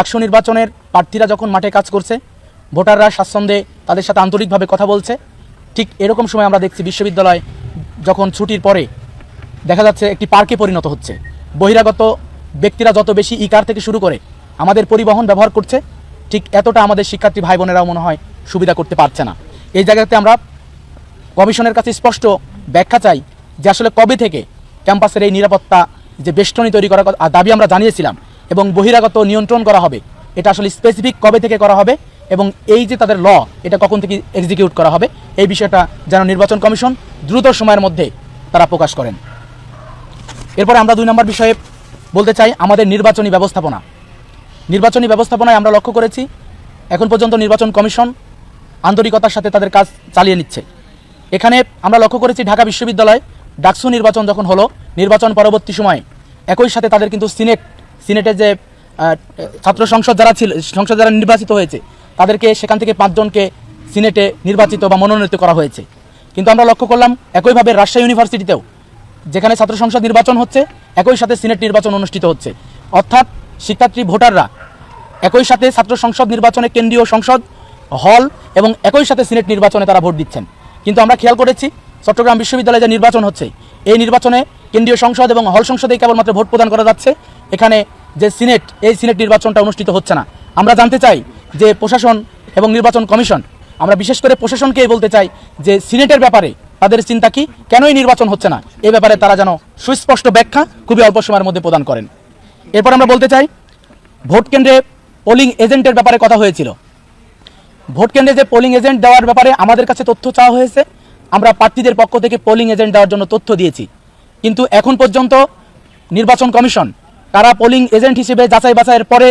ডাকসু নির্বাচনের প্রার্থীরা যখন মাঠে কাজ করছে, ভোটাররা স্বাচ্ছন্দ্যে তাদের সাথে আন্তরিকভাবে কথা বলছে। ঠিক এরকম সময় আমরা দেখছি বিশ্ববিদ্যালয় যখন ছুটির পরে দেখা যাচ্ছে একটি পার্কে পরিণত হচ্ছে। বহিরাগত ব্যক্তিরা যত বেশি ই কার থেকে শুরু করে আমাদের পরিবহন ব্যবহার করছে, ঠিক এতটা আমাদের শিক্ষার্থী ভাই বোনেরাও মনে হয় সুবিধা করতে পারছে না। এই জায়গাতে আমরা কমিশনের কাছে স্পষ্ট ব্যাখ্যা চাই যে আসলে কবে থেকে ক্যাম্পাসের এই নিরাপত্তা যে বেষ্টনী তৈরি করার দাবি আমরা জানিয়েছিলাম এবং বহিরাগত নিয়ন্ত্রণ করা হবে। এটা আসলে স্পেসিফিক কবে থেকে করা হবে এবং এই যে তাদের ল এটা কখন থেকে এক্সিকিউট করা হবে, এই বিষয়টা যেন নির্বাচন কমিশন দ্রুত সময়ের মধ্যে তারা প্রকাশ করেন। এরপরে আমরা দুই নম্বর বিষয়ে বলতে চাই, আমাদের নির্বাচনী ব্যবস্থাপনা। নির্বাচনী ব্যবস্থাপনায় আমরা লক্ষ্য করেছি, এখন পর্যন্ত নির্বাচন কমিশন আন্তরিকতার সাথে তাদের কাজ চালিয়ে নিচ্ছে। এখানে আমরা লক্ষ্য করেছি, ঢাকা বিশ্ববিদ্যালয় ডাকসু নির্বাচন যখন হলো, নির্বাচন পরবর্তী সময়ে একই সাথে তাদের কিন্তু সিনেট সিনেটের যে ছাত্র সংসদ যারা ছিল, সংসদ যারা নির্বাচিত হয়েছে, তাদেরকে সেখান থেকে পাঁচজনকে সিনেটে নির্বাচিত বা মনোনীত করা হয়েছে। কিন্তু আমরা লক্ষ্য করলাম, একইভাবে রাজশাহী ইউনিভার্সিটিতেও যেখানে ছাত্র সংসদ নির্বাচন হচ্ছে, একই সাথে সিনেট নির্বাচন অনুষ্ঠিত হচ্ছে। অর্থাৎ শিক্ষার্থী, ভোটাররা একই সাথে ছাত্র সংসদ নির্বাচনে কেন্দ্রীয় সংসদ, হল এবং একই সাথে সিনেট নির্বাচনে তারা ভোট দিচ্ছেন। কিন্তু আমরা খেয়াল করেছি, চট্টগ্রাম বিশ্ববিদ্যালয়ে যে নির্বাচন হচ্ছে এই নির্বাচনে কেন্দ্রীয় সংসদ এবং হল সংসদেই কেবলমাত্র ভোট প্রদান করা যাচ্ছে। এখানে যে সিনেট, এই সিনেট নির্বাচনটা অনুষ্ঠিত হচ্ছে না। আমরা জানতে চাই যে প্রশাসন এবং নির্বাচন কমিশন, আমরা বিশেষ করে প্রশাসনকেই বলতে চাই যে সিনেটের ব্যাপারে তাদের চিন্তা কি? কেনই নির্বাচন হচ্ছে না? এ ব্যাপারে তারা যেন সুস্পষ্ট ব্যাখ্যা খুবই অল্প সময়ের মধ্যে প্রদান করেন। এরপর আমরা বলতে চাই, ভোট কেন্দ্রে পোলিং এজেন্টের ব্যাপারে কথা হয়েছিল। ভোট কেন্দ্রে যে পোলিং এজেন্ট দেওয়ার ব্যাপারে আমাদের কাছে তথ্য চাওয়া হয়েছে। আমরা প্রার্থীদের পক্ষ থেকে পোলিং এজেন্ট দেওয়ার জন্য তথ্য দিয়েছি। কিন্তু এখন পর্যন্ত নির্বাচন কমিশন কারা পোলিং এজেন্ট হিসেবে যাচাই বাছাইয়ের পরে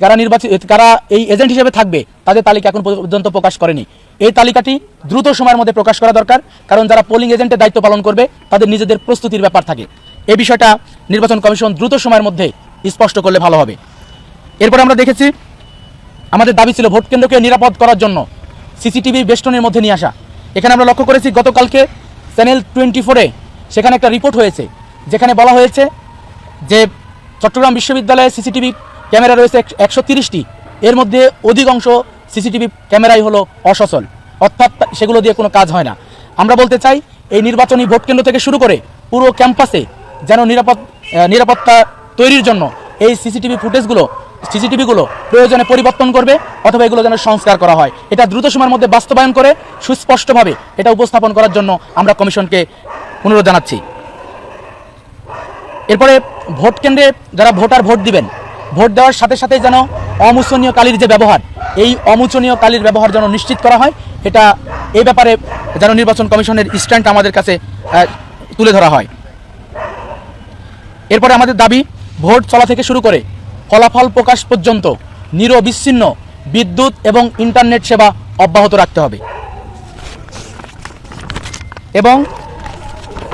কারা নির্বাচিত কারা এই এজেন্ট হিসেবে থাকবে, তাদের তালিকা এখন পর্যন্ত প্রকাশ করেনি। এই তালিকাটি দ্রুত সময়ের মধ্যে প্রকাশ করা দরকার, কারণ যারা পোলিং এজেন্টের দায়িত্ব পালন করবে, তাদের নিজেদের প্রস্তুতির ব্যাপার থাকে। এই বিষয়টা নির্বাচন কমিশন দ্রুত সময়ের মধ্যে স্পষ্ট করলে ভালো হবে। এরপর আমরা দেখেছি, আমাদের দাবি ছিল ভোট কেন্দ্রকে নিরাপদ করার জন্য সিসিটিভি বেষ্টনের মধ্যে নিয়ে আসা। এখানে আমরা লক্ষ্য করেছি গতকালকে চ্যানেল টোয়েন্টি ফোরে সেখানে একটা রিপোর্ট হয়েছে, যেখানে বলা হয়েছে যে চট্টগ্রাম বিশ্ববিদ্যালয়ে সিসিটিভি ক্যামেরা রয়েছে একশো তিরিশটি। এর মধ্যে অধিকাংশ সিসিটিভি ক্যামেরাই হলো অসচল। অর্থাৎ সেগুলো দিয়ে কোনো কাজ হয় না। আমরা বলতে চাই, এই নির্বাচনী ভোট কেন্দ্র থেকে শুরু করে পুরো ক্যাম্পাসে যেন নিরাপদ নিরাপত্তা তৈরির জন্য এই সিসিটিভি ফুটেজগুলো সিসিটিভিগুলো প্রয়োজনে পরিবর্তন করবে অথবা এগুলো যেন সংস্কার করা হয়। এটা দ্রুত সময়ের মধ্যে বাস্তবায়ন করে সুস্পষ্টভাবে এটা উপস্থাপন করার জন্য আমরা কমিশনকে অনুরোধ জানাচ্ছি। এরপরে ভোট কেন্দ্রে যারা ভোটার ভোট দিবেন, ভোট দেওয়ার সাথে সাথে যেন অমুচনীয় কালির যে ব্যবহার, এই অমুচনীয় কালির ব্যবহার যেন নিশ্চিত করা হয়, এটা এই ব্যাপারে যেন নির্বাচন কমিশনের স্ট্যান্ড আমাদের কাছে তুলে ধরা হয়। এরপরে আমাদের দাবি, ভোট চলা থেকে শুরু করে ফলাফল প্রকাশ পর্যন্ত নিরবিচ্ছিন্ন বিদ্যুৎ এবং ইন্টারনেট সেবা অব্যাহত রাখতে হবে। এবং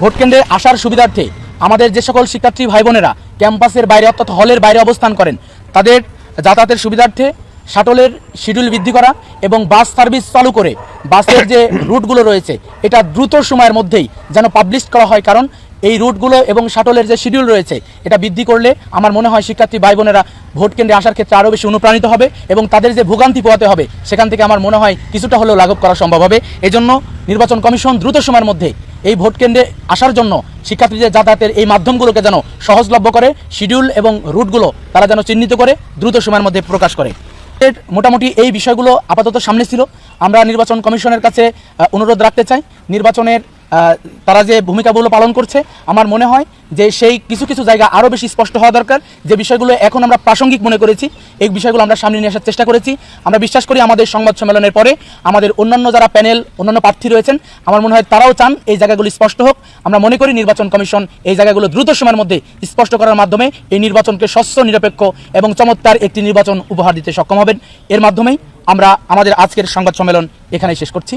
ভোটকেন্দ্রে আসার সুবিধার্থে আমাদের যে সকল শিক্ষার্থী ভাই বোনেরা ক্যাম্পাসের বাইরে, অর্থাৎ হলের বাইরে অবস্থান করেন, তাদের যাতায়াতের সুবিধার্থে শাটলের শিডিউল বৃদ্ধি করা এবং বাস সার্ভিস চালু করে বাসের যে রুটগুলো রয়েছে, এটা দ্রুত সময়ের মধ্যেই যেন পাবলিশ করা হয়। কারণ এই রুটগুলো এবং শাটলের যে শিডিউল রয়েছে, এটা বৃদ্ধি করলে আমার মনে হয় শিক্ষার্থী ভাই বোনেরা ভোট কেন্দ্রে আসার ক্ষেত্রে আরও বেশি অনুপ্রাণিত হবে এবং তাদের যে ভোগান্তি পোহাতে হবে, সেখান থেকে আমার মনে হয় কিছুটা হলেও লাঘব করা সম্ভব হবে। এজন্য নির্বাচন কমিশন দ্রুত সময়ের মধ্যে এই ভোট কেন্দ্রে আসার জন্য শিক্ষার্থীদের যাতায়াতের এই মাধ্যমগুলোকে যেন সহজলভ্য করে, শিডিউল এবং রুটগুলো তারা যেন চিহ্নিত করে, দ্রুত সময়ের মধ্যে প্রকাশ করে। মোটামুটি এই বিষয়গুলো আপাতত সামনে ছিল। আমরা নির্বাচন কমিশনের কাছে অনুরোধ রাখতে চাই। নির্বাচনের তারা যে ভূমিকাগুলো পালন করছে, আমার মনে হয় যে সেই কিছু কিছু জায়গা আরও বেশি স্পষ্ট হওয়া দরকার। যে বিষয়গুলো এখন আমরা প্রাসঙ্গিক মনে করেছি, এই বিষয়গুলো আমরা সামনে নিয়ে আসার চেষ্টা করেছি। আমরা বিশ্বাস করি আমাদের সংবাদ সম্মেলনের পরে আমাদের অন্যান্য যারা প্যানেল, অন্যান্য প্রার্থী রয়েছেন, আমার মনে হয় তারাও চান এই জায়গাগুলো স্পষ্ট হোক। আমরা মনে করি নির্বাচন কমিশন এই জায়গাগুলো দ্রুত সময়ের মধ্যে স্পষ্ট করার মাধ্যমে এই নির্বাচনকে স্বচ্ছ, নিরপেক্ষ এবং চমৎকার একটি নির্বাচন উপহার দিতে সক্ষম হবেন। এর মাধ্যমেই আমরা আমাদের আজকের সংবাদ সম্মেলন এখানেই শেষ করছি।